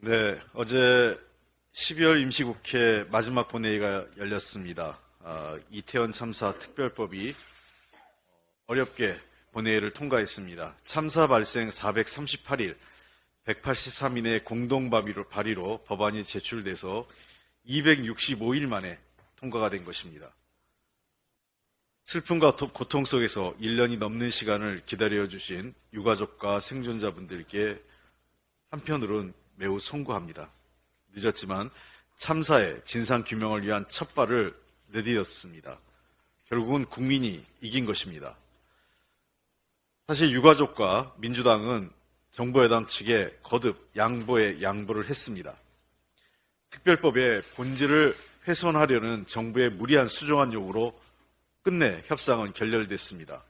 네, 어제 12월 임시국회 마지막 본회의가 열렸습니다. 아, 이태원 참사 특별법이 어렵게 본회의를 통과했습니다. 참사 발생 438일, 183인의 공동 발의로, 법안이 제출돼서 265일 만에 통과가 된 것입니다. 슬픔과 도- 고통 속에서 1년이 넘는 시간을 기다려 주신 유가족과 생존자분들께 한편으로는 매우 송구합니다. 늦었지만 참사의 진상 규명을 위한 첫 발을 내디뎠습니다. 결국은 국민이 이긴 것입니다. 사실 유가족과 민주당은 정부 여당 측에 거듭 양보에 양보를 했습니다. 특별법의 본질을 훼손하려는 정부의 무리한 수정안 요구로 끝내 협상은 결렬됐습니다.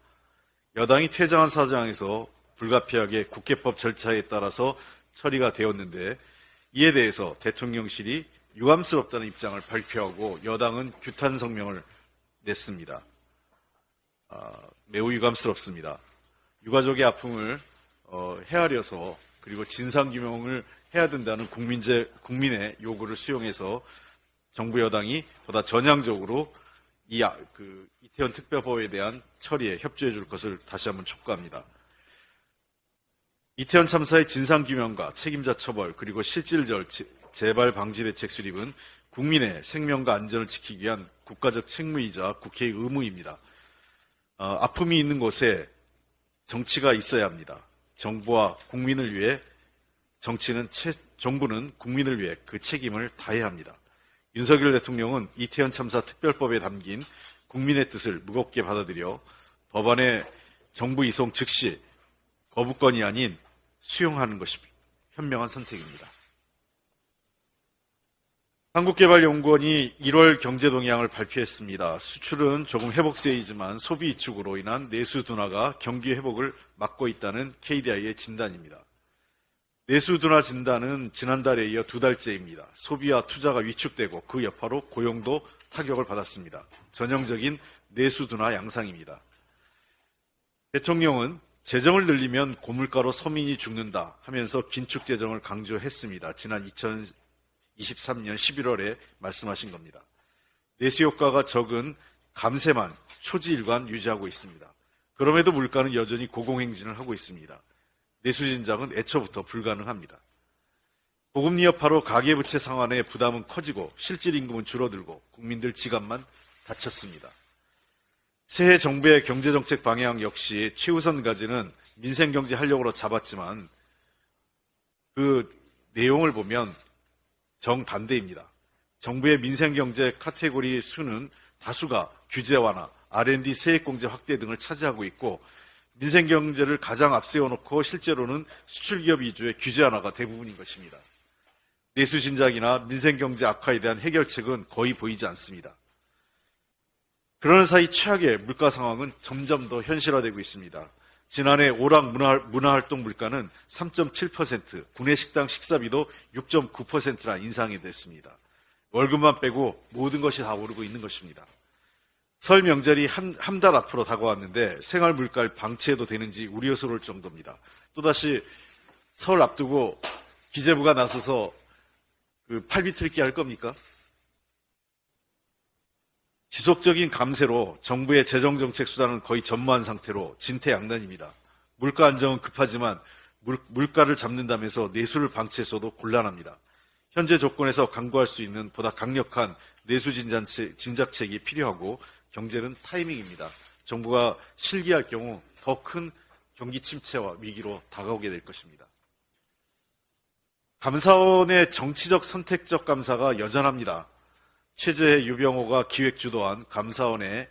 여당이 퇴장한 사장에서 불가피하게 국회법 절차에 따라서 처리가 되었는데 이에 대해서 대통령실이 유감스럽다는 입장을 발표하고 여당은 규탄 성명을 냈습니다. 아, 매우 유감스럽습니다. 유가족의 아픔을 어, 헤아려서 그리고 진상규명을 해야 된다는 국민제, 국민의 요구를 수용해서 정부 여당이 보다 전향적으로 이 아- 그 이태원 특별법에 대한 처리에 협조해 줄 것을 다시 한번 촉구합니다. 이태원 참사의 진상규명과 책임자 처벌 그리고 실질적 재- 재발 방지 대책 수립은 국민의 생명과 안전을 지키기 위한 국가적 책무이자 국회의 의무입니다. 어, 아픔이 있는 곳에 정치가 있어야 합니다. 정부와 국민을 위해 정치는 채- 정부는 국민을 위해 그 책임을 다해야 합니다. 윤석열 대통령은 이태원 참사 특별법에 담긴 국민의 뜻을 무겁게 받아들여 법안의 정부 이송 즉시 거부권이 아닌 수용하는 것이 현명한 선택입니다. 한국개발연구원이 1월 경제동향을 발표했습니다. 수출은 조금 회복세이지만 소비 위축으로 인한 내수 둔화가 경기 회복을 막고 있다는 KDI의 진단입니다. 내수 둔화 진단은 지난달에 이어 두 달째입니다. 소비와 투자가 위축되고 그 여파로 고용도 타격을 받았습니다. 전형적인 내수 둔화 양상입니다. 대통령은 재정을 늘리면 고물가로 서민이 죽는다 하면서 긴축 재정을 강조했습니다. 지난 2023년 11월에 말씀하신 겁니다. 내수 효과가 적은 감세만 초지일관 유지하고 있습니다. 그럼에도 물가는 여전히 고공행진을 하고 있습니다. 내수 진작은 애초부터 불가능합니다. 고금리 여파로 가계부채 상환의 부담은 커지고 실질 임금은 줄어들고 국민들 지갑만 닫혔습니다. 새해 정부의 경제정책 방향 역시 최우선 가지는 민생경제 활력으로 잡았지만 그 내용을 보면 정반대입니다. 정부의 민생경제 카테고리 수는 다수가 규제 완화, R&D 세액공제 확대 등을 차지하고 있고 민생경제를 가장 앞세워 놓고 실제로는 수출기업 위주의 규제 완화가 대부분인 것입니다. 내수 진작이나 민생경제 악화에 대한 해결책은 거의 보이지 않습니다. 그러는 사이 최악의 물가 상황은 점점 더 현실화되고 있습니다. 지난해 오락 문화, 문화 활동 물가는 3.7%, 구내 식당 식사비도 6.9%나 인상이 됐습니다. 월급만 빼고 모든 것이 다 오르고 있는 것입니다. 설 명절이 한, 한 달 앞으로 다가왔는데 생활 물가를 방치해도 되는지 우려스러울 정도입니다. 또다시 설 앞두고 기재부가 나서서 그 팔비틀기 할 겁니까? 지속적인 감세로 정부의 재정정책 수단은 거의 전무한 상태로 진퇴양난입니다. 물가 안정은 급하지만 물, 가를 잡는다면서 내수를 방치해서도 곤란합니다. 현재 조건에서 강구할 수 있는 보다 강력한 내수 진작책, 진작책이 필요하고 경제는 타이밍입니다. 정부가 실기할 경우 더 큰 경기 침체와 위기로 다가오게 될 것입니다. 감사원의 정치적 선택적 감사가 여전합니다. 최재해 유병호가 기획 주도한 감사원의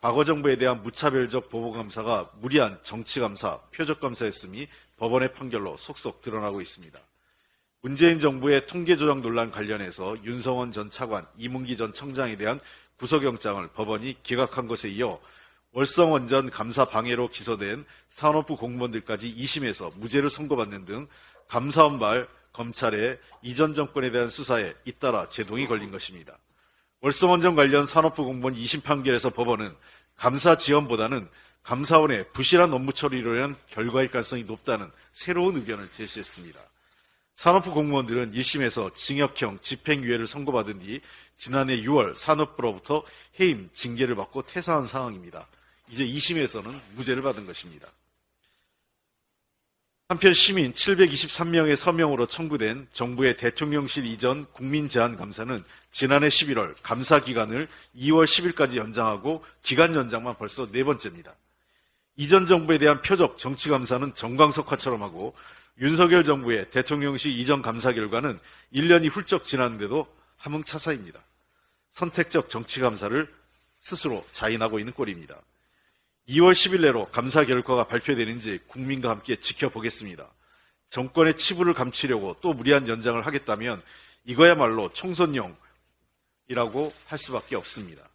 과거 정부에 대한 무차별적 보복감사가 무리한 정치감사, 표적감사였음이 법원의 판결로 속속 드러나고 있습니다. 문재인 정부의 통계조작 논란 관련해서 윤성원 전 차관, 이문기 전 청장에 대한 구속영장을 법원이 기각한 것에 이어 월성원 전 감사 방해로 기소된 산업부 공무원들까지 2심에서 무죄를 선고받는 등 감사원 발 검찰의 이전 정권에 대한 수사에 잇따라 제동이 걸린 것입니다. 월성원전 관련 산업부 공무원 2심 판결에서 법원은 감사 지원보다는 감사원의 부실한 업무 처리로 인한 결과일 가능성이 높다는 새로운 의견을 제시했습니다. 산업부 공무원들은 1심에서 징역형 집행유예를 선고받은 뒤 지난해 6월 산업부로부터 해임 징계를 받고 퇴사한 상황입니다. 이제 2심에서는 무죄를 받은 것입니다. 한편 시민 723명의 서명으로 청구된 정부의 대통령실 이전 국민 제안 감사는 지난해 11월 감사 기간을 2월 10일까지 연장하고 기간 연장만 벌써 네 번째입니다. 이전 정부에 대한 표적 정치 감사는 정광석화처럼 하고 윤석열 정부의 대통령실 이전 감사 결과는 1년이 훌쩍 지났는데도 함흥차사입니다. 선택적 정치 감사를 스스로 자인하고 있는 꼴입니다. 2월 10일 내로 감사 결과가 발표되는지 국민과 함께 지켜보겠습니다. 정권의 치부를 감추려고 또 무리한 연장을 하겠다면 이거야말로 총선용이라고 할 수밖에 없습니다.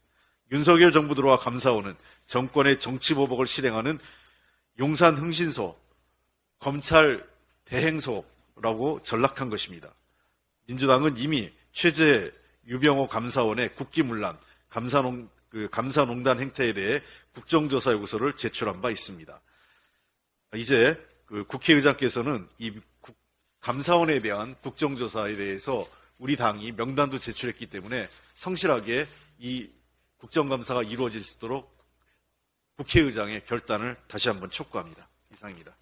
윤석열 정부 들어와 감사원은 정권의 정치보복을 실행하는 용산 흥신소, 검찰 대행소라고 전락한 것입니다. 민주당은 이미 최재 유병호 감사원의 국기문란, 감사농, 그 감사농단 행태에 대해 국정조사 요구서를 제출한 바 있습니다. 이제 그 국회의장께서는 이 국- 감사원에 대한 국정조사에 대해서 우리 당이 명단도 제출했기 때문에 성실하게 이 국정감사가 이루어질 수 있도록 국회의장의 결단을 다시 한번 촉구합니다. 이상입니다.